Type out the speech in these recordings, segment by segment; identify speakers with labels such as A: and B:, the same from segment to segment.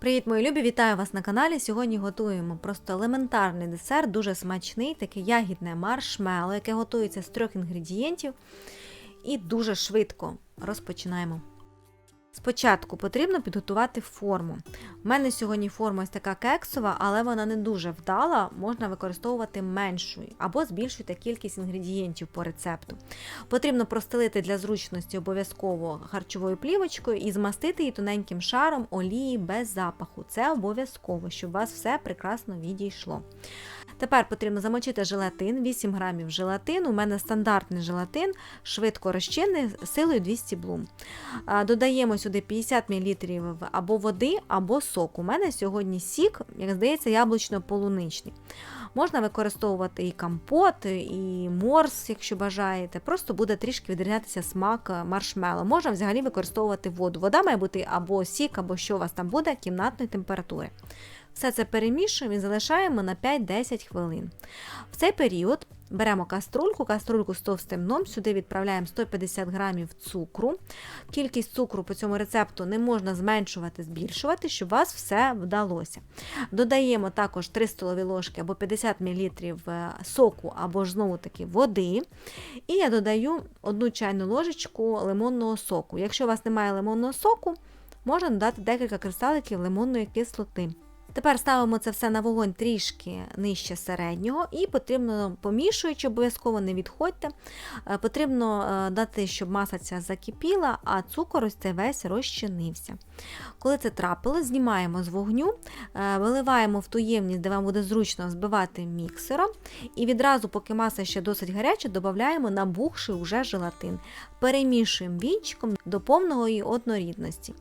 A: Привіт, мої любі! Вітаю вас на каналі. Сьогодні готуємо просто елементарний десерт, дуже смачний, таке ягідне маршмело, яке готується з трьох інгредієнтів і дуже швидко розпочинаємо. Спочатку потрібно підготувати форму. У мене сьогодні форма ось така кексова, але вона не дуже вдала, можна використовувати меншу або збільшуйте кількість інгредієнтів по рецепту. Потрібно простелити для зручності обов'язково харчовою плівочкою і змастити її тоненьким шаром олії без запаху. Це обов'язково, щоб у вас все прекрасно відійшло. Тепер потрібно замочити желатин, 8 грамів желатину. У мене стандартний желатин, швидко розчинний, силою 200 блум. Додаємо сюди 50 мл або води, або соку. У мене сьогодні сік, як здається, яблучно-полуничний. Можна використовувати і компот, і морс, якщо бажаєте. Просто буде трішки відрізнятися смак маршмело. Можна взагалі використовувати воду. Вода має бути або сік, або що у вас там буде, кімнатної температури. Все це перемішуємо і залишаємо на 5-10 хвилин. В цей період беремо каструльку, каструльку з товстим дном, сюди відправляємо 150 грамів цукру. Кількість цукру по цьому рецепту не можна зменшувати, збільшувати, щоб у вас все вдалося. Додаємо також 3 столові ложки або 50 мл соку, або ж знову таки води. І я додаю 1 чайну ложечку лимонного соку. Якщо у вас немає лимонного соку, можна додати декілька кристаликів лимонної кислоти. Тепер ставимо це все на вогонь трішки нижче середнього, і потрібно, помішуючи, обов'язково не відходьте. е, Потрібно е, дати, щоб маса ця закипіла, а цукор ось цей весь розчинився. Коли це трапилось, знімаємо з вогню, е, виливаємо в ту ємність, де вам буде зручно збивати міксером, і відразу, поки маса ще досить гаряча, додаємо набухший уже желатин. Перемішуємо вінчиком до повної однорідності.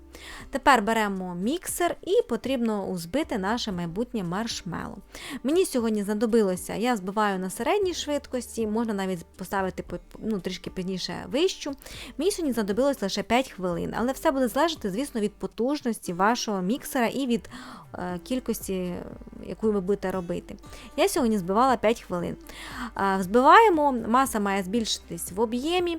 A: Тепер беремо міксер і потрібно узбити наше майбутнє маршмело. Мені сьогодні знадобилося, я збиваю на середній швидкості, можна навіть поставити ну, трішки пізніше вищу. Мені сьогодні знадобилось лише 5 хвилин, але все буде залежати, звісно, від потужності вашого міксера і від е, кількості, яку ви будете робити. Я сьогодні збивала 5 хвилин. Е, взбиваємо, маса має збільшитись в об'ємі,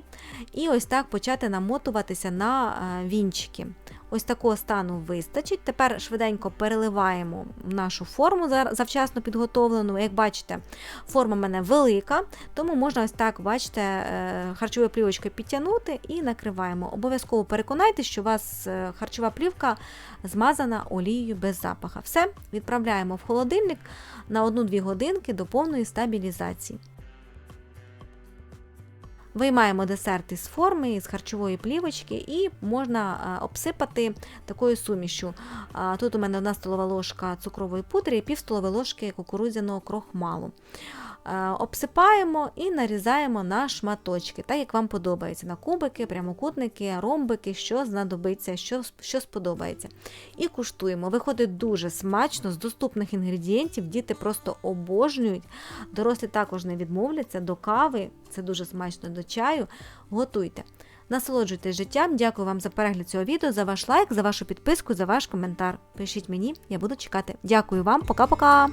A: і ось так почати намотуватися на е, вінчики. Ось такого стану вистачить. Тепер швиденько переливаємо нашу форму завчасно підготовлену. Як бачите, форма в мене велика, тому можна ось так, бачите, е, харчовою плівочкою підтягнути і накриваємо. Обов'язково переконайтеся, що у вас е, харчова плівка змазана олією без запаха. Все, відправляємо в холодильник на 1-2 годинки до повної стабілізації. Виймаємо десерт із форми, з харчової плівочки, і можна обсипати такою сумішю. Тут у мене 1 столова ложка цукрової пудри і пів столової ложки кукурудзяного крохмалу. Обсипаємо і нарізаємо на шматочки, так як вам подобається. На кубики, прямокутники, ромбики, що знадобиться, що що сподобається. І куштуємо. Виходить дуже смачно, з доступних інгредієнтів. Діти просто обожнюють. Дорослі також не відмовляться до кави, це дуже смачно до чаю. Готуйте. Насолоджуйтесь життям. Дякую вам за перегляд цього відео, за ваш лайк, за вашу підписку, за ваш коментар. Пишіть мені, я буду чекати. Дякую вам, пока-пока!